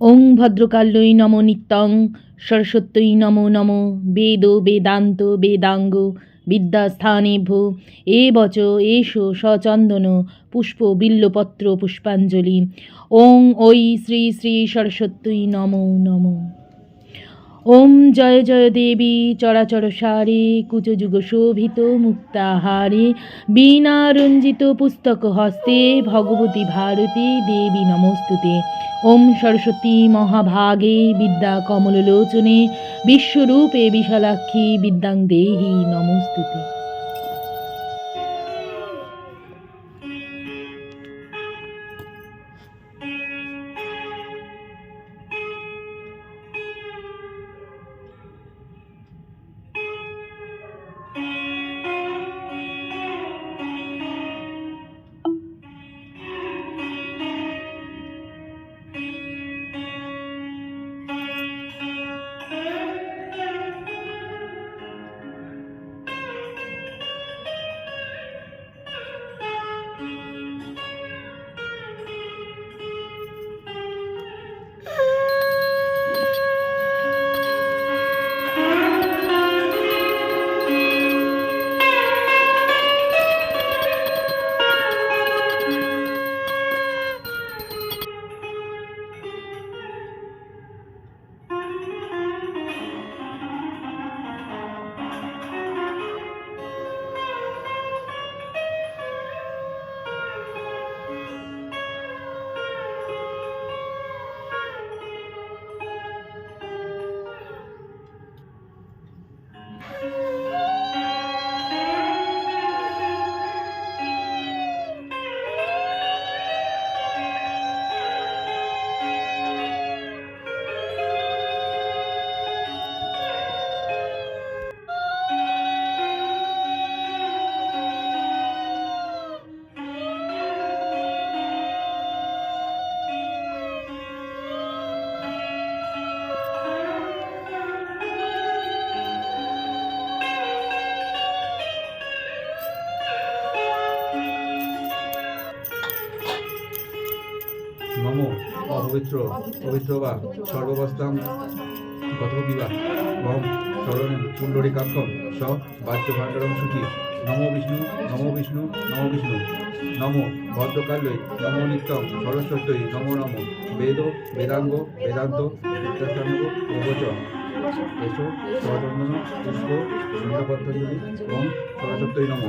ওং ভদ্রকাল্যই নম নিত্যং সরস্বত্যই নম নম, বেদ বেদান্ত বেদাঙ্গ, বিদ্যাস্থানেভ্য, এ বচ এষো সচন্দন, পুষ্প বিল্লপত্র পুষ্পাঞ্জলি। ওং ঐ শ্রী শ্রী সরস্বত্যই নম নমঃ। ওম জয় জয় দেবী চরাচর সারে কুচযুগ শোভিত মুক্তাহারে বীণারঞ্জিত পুস্তক হস্তে ভগবতী ভারতী দেবী নমস্তুতে। ওম সরস্বতী মহাভাগে বিদ্যা কমললোচনে, বিশ্বরূপে বিশালাক্ষী বিদ্যাং দেহি নমস্তুতে। নম অপবিত্র, পবিত্র বা সর্ববস্থাম কথ বিবাহ ওম শরণম পুণ্ডরিকাক্ষম স বাদ্য ভাণ্ডরম সুখী নমো বিষ্ণু নমো বিষ্ণু নমো বিষ্ণু। নম ভদ্রকাল্যই নমো নিত্যম সরস্বত্যই নমো নম। বেদ, বেদাঙ্গ, বেদান্ত বিদ্যাসাঙ্গ প্রবচ। এসো, সচন্দন, পুষ্প সুন্দরপত্রঞ্জলি ওম সরস্বত্যই নম।